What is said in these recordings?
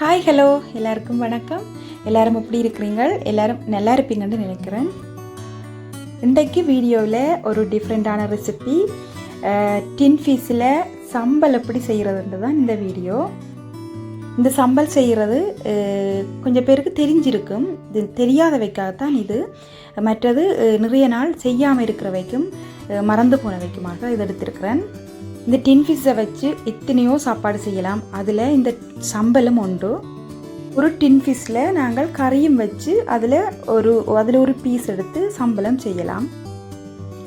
Hi hello எல்லாருக்கும் வணக்கம். எல்லாரும் எப்படி இருக்கிறீங்க? எல்லாரும் நல்லா இருப்பீங்கன்னு நினைக்கிறேன். இன்றைக்கு வீடியோவில் ஒரு டிஃப்ரெண்ட்டான ரெசிபி டின் ஃபீஸில் சம்பல் எப்படி செய்கிறதுன்றது தான் இந்த வீடியோ. இந்த சம்பல் செய்கிறது கொஞ்சம் பேருக்கு தெரிஞ்சிருக்கும். இது தெரியாதவைக்காகத்தான் இது. மற்றது நிறைய நாள் செய்யாமல் இருக்கிற வைக்கும் மறந்து போன வைக்குமாக இது எடுத்திருக்கிறேன். இந்த டின் ஃபிஷ்ஷை வச்சு எத்தனையோ சாப்பாடு செய்யலாம். அதில் இந்த சம்பலும் உண்டு. ஒரு டின் ஃபிஷ்ஷில் நாங்கள் கறியும் வச்சு அதில் ஒரு அதில் ஒரு பீஸ் எடுத்து சம்பளம் செய்யலாம்.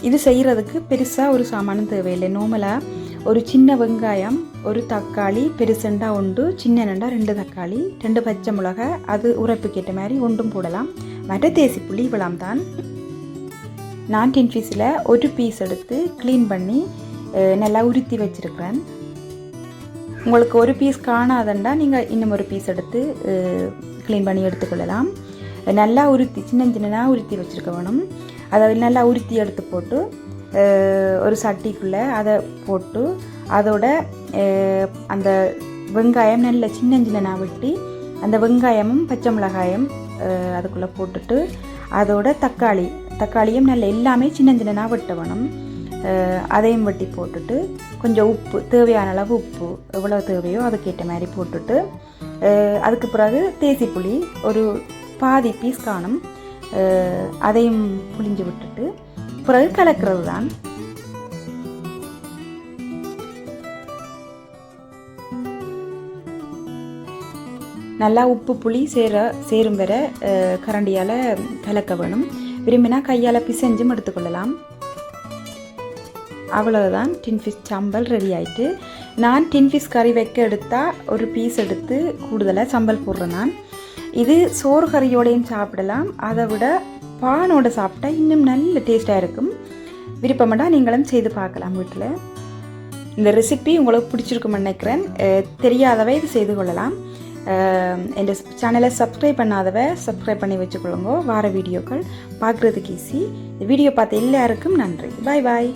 இது செய்கிறதுக்கு பெருசாக ஒரு சாமானும் தேவையில்லை. நோமலாக ஒரு சின்ன வெங்காயம் ஒரு தக்காளி பெருசண்டா உண்டு சின்ன நண்டா ரெண்டு தக்காளி ரெண்டு பச்சை மிளகாய் அது உரப்புக்கேற்ற மாதிரி ஒன்றும் போடலாம். மற்ற தேசி புளி இவ்வளவு தான் நான் டின் ஒரு பீஸ் எடுத்து க்ளீன் பண்ணி நல்லா உருத்தி வச்சுருக்கிறேன் உங்களுக்கு ஒரு பீஸ் காணாதண்டா நீங்கள் இன்னும் ஒரு பீஸ் எடுத்து க்ளீன் பண்ணி எடுத்துக்கொள்ளலாம். நல்லா உருத்தி சின்ன சின்னதாக உருத்தி வச்சுருக்க வேணும். அதை நல்லா உருத்தி எடுத்து போட்டு ஒரு சட்டிக்குள்ளே அதை போட்டு அதோட அந்த வெங்காயம் நல்ல சின்ன சின்னதாக வெட்டி அந்த வெங்காயமும் பச்சை மிளகாயும் அதுக்குள்ளே போட்டுட்டு அதோட தக்காளி தக்காளியும் நல்ல எல்லாமே சின்ன சின்னதாக வெட்ட வேணும். அதையும் வெட்டி போட்டுட்டு கொஞ்சம் உப்பு தேவையான அளவு உப்பு எவ்வளோ தேவையோ அதுக்கேற்ற மாதிரி போட்டுட்டு அதுக்கு பிறகு தேசி புளி ஒரு பாதி பீஸ் காணும். அதையும் புளிஞ்சு விட்டுட்டு பிறகு கலக்கிறது தான். நல்லா உப்பு புளி சேர சேரும் வர கரண்டியால் கலக்க வேணும். விரும்பினா கையால் பிசைஞ்சும் எடுத்துக்கொள்ளலாம். அவ்வளவுதான். டின்ஃபிஷ் சம்பல் ரெடி ஆயிட்டு நான் டின்ஃபிஷ் கறி வைக்க எடுத்தால் ஒரு பீஸ் எடுத்து கூடுதலாக சம்பல் போடுறேன் நான். இது சோறு கறியோடையும் சாப்பிடலாம். அதை விட பானோட சாப்பிட்டா இன்னும் நல்ல டேஸ்ட்டாக இருக்கும். விருப்பமாட்டா நீங்களும் செய்து பார்க்கலாம் வீட்டில். இந்த ரெசிபி உங்களுக்கு பிடிச்சிருக்கும்னு நினைக்கிறேன். தெரியாதவை இது செய்து கொள்ளலாம். என் சேனலை சப்ஸ்கிரைப் பண்ணாதவ சப்ஸ்கிரைப் பண்ணி வச்சுக்கொள்ளுங்க. வார வீடியோக்கள் பார்க்குறதுக்கு ஈஸி வீடியோ பார்த்த எல்லாருக்கும் நன்றி. பாய் பாய்